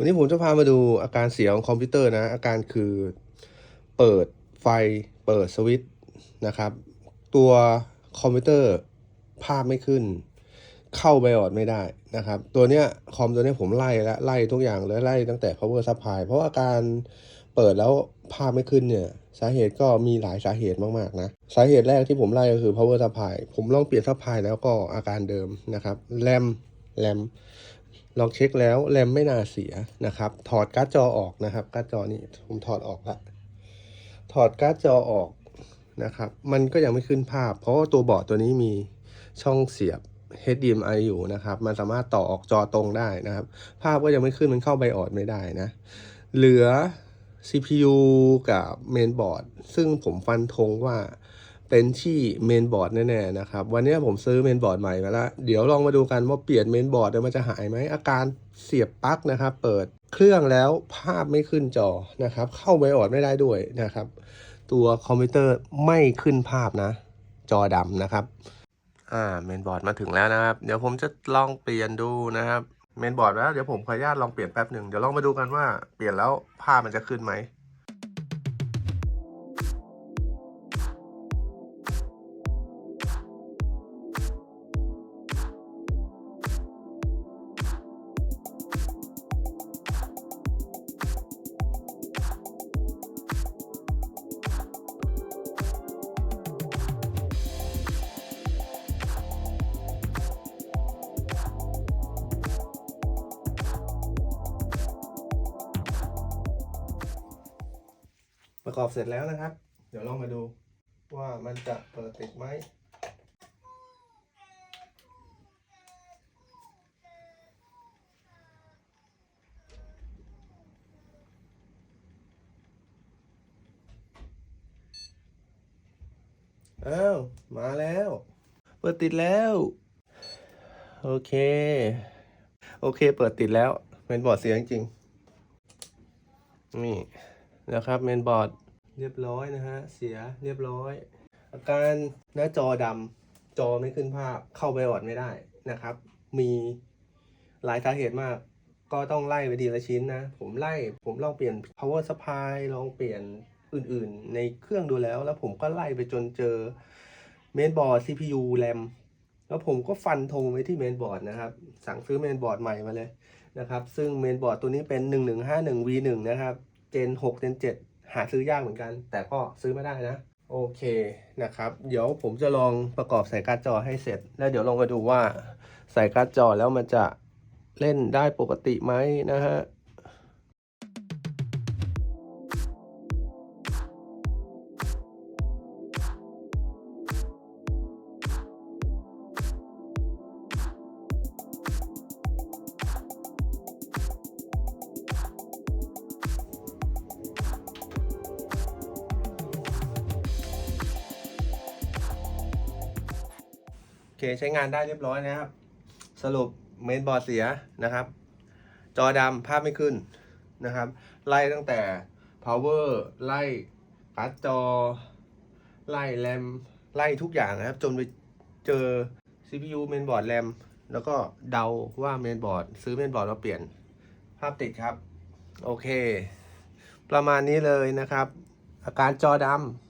วันนี้ผมจะพามาดูอาการเสียของคอมพิวเตอร์นะ อาการคือเปิดไฟเปิดสวิตช์นะครับ ตัวคอมพิวเตอร์ภาพไม่ขึ้น เข้าไบออดไม่ได้นะครับ ตัวเนี้ยคอมตัวเนี้ยผมไล่แล้วไล่ทุกอย่างเลยไล่ตั้งแต่ power supply เพราะว่าการเปิดแล้วภาพไม่ขึ้นเนี่ย สาเหตุก็มีหลายสาเหตุมากๆนะ สาเหตุแรกที่ผมไล่ก็คือ power supply ผมลองเปลี่ยน supply แล้วก็อาการเดิมนะครับแรมแรม ลองเช็คแล้วแรมไม่น่าเสียนะครับ ถอดการ์ดจอออกนะครับ การ์ดจอนี่ผมถอดออกละถอดการ์ดจอออกนะครับ มันก็ยังไม่ขึ้นภาพ เพราะว่าตัวบอร์ดตัวนี้มีช่องเสียบ HDMI อยู่นะครับ มันสามารถต่อออกจอตรงได้นะครับ ภาพก็ยังไม่ขึ้นมันเข้าไบออดไม่ได้นะ เหลือ CPU กับเมนบอร์ดซึ่งผมฟันธงว่า เป็นที่เมนบอร์ดแน่ๆนะครับ วันนี้ผมซื้อเมนบอร์ดใหม่มาแล้ว เดี๋ยวลองมาดูกันว่าเปลี่ยนเมนบอร์ดแล้วมันจะหายไหม อาการเสียบปลั๊กนะครับ เปิดเครื่องแล้วภาพไม่ขึ้นจอนะครับ เข้าไบออดไม่ได้ด้วยนะครับ ตัวคอมพิวเตอร์ไม่ขึ้นภาพนะ จอดำนะครับ อ่าเมนบอร์ดมาถึงแล้วนะครับ เดี๋ยวผมจะลองเปลี่ยนดูนะครับเมนบอร์ดแล้วเดี๋ยวผมขออนุญาตลองเปลี่ยนแป๊บหนึ่งเดี๋ยวลองมาดูกันว่าเปลี่ยนแล้วภาพมันจะขึ้นไหม ประกอบเสร็จแล้วนะครับ เดี๋ยวลองมาดูว่ามันจะเปิดติดไหมอ้าว มาแล้ว เปิดติดแล้ว โอเค โอเค เปิดติดแล้วเมนบอร์ดเสียงจริง นี่ นะครับเมนบอร์ดเรียบร้อยนะฮะเสียเรียบร้อย อาการหน้าจอดำจอไม่ขึ้นภาพเข้าไบออดไม่ได้นะครับ มีหลายสาเหตุมาก ก็ต้องไล่ไปทีละชิ้นนะ ผมไล่ผมลองเปลี่ยน power supply ลองเปลี่ยนอื่นๆ ในเครื่องดูแล้ว แล้วผมก็ไล่ไปจนเจอเมนบอร์ด CPU RAM แล้วผมก็ฟันธงไว้ที่เมนบอร์ดนะครับ สั่งซื้อเมนบอร์ดใหม่มาเลยนะครับ ซึ่งเมนบอร์ดตัวนี้เป็น 1151 V1 นะครับ เจน 6 เจน 7 หาซื้อยากเหมือนกัน แต่ก็ซื้อไม่ได้นะ โอเคนะครับ เดี๋ยวผมจะลองประกอบสายการ์ดจอให้เสร็จ แล้วเดี๋ยวลองมาดูว่าสายการ์ดจอแล้วมันจะเล่นได้ปกติไหมนะฮะ เคใช้งานได้เรียบร้อยนะครับ สรุปเมนบอร์ดเสียนะครับ จอดำภาพไม่ขึ้นนะครับ ไล่ตั้งแต่ power ไล่การ์ดจอ ไล่แรมไล่ทุกอย่างนะครับ จนไปเจอ CPU เมนบอร์ดแรมแล้วก็เดาว่าเมนบอร์ดซื้อเมนบอร์ดมาเปลี่ยนภาพติดครับ โอเค ประมาณนี้เลยนะครับ อาการจอดำ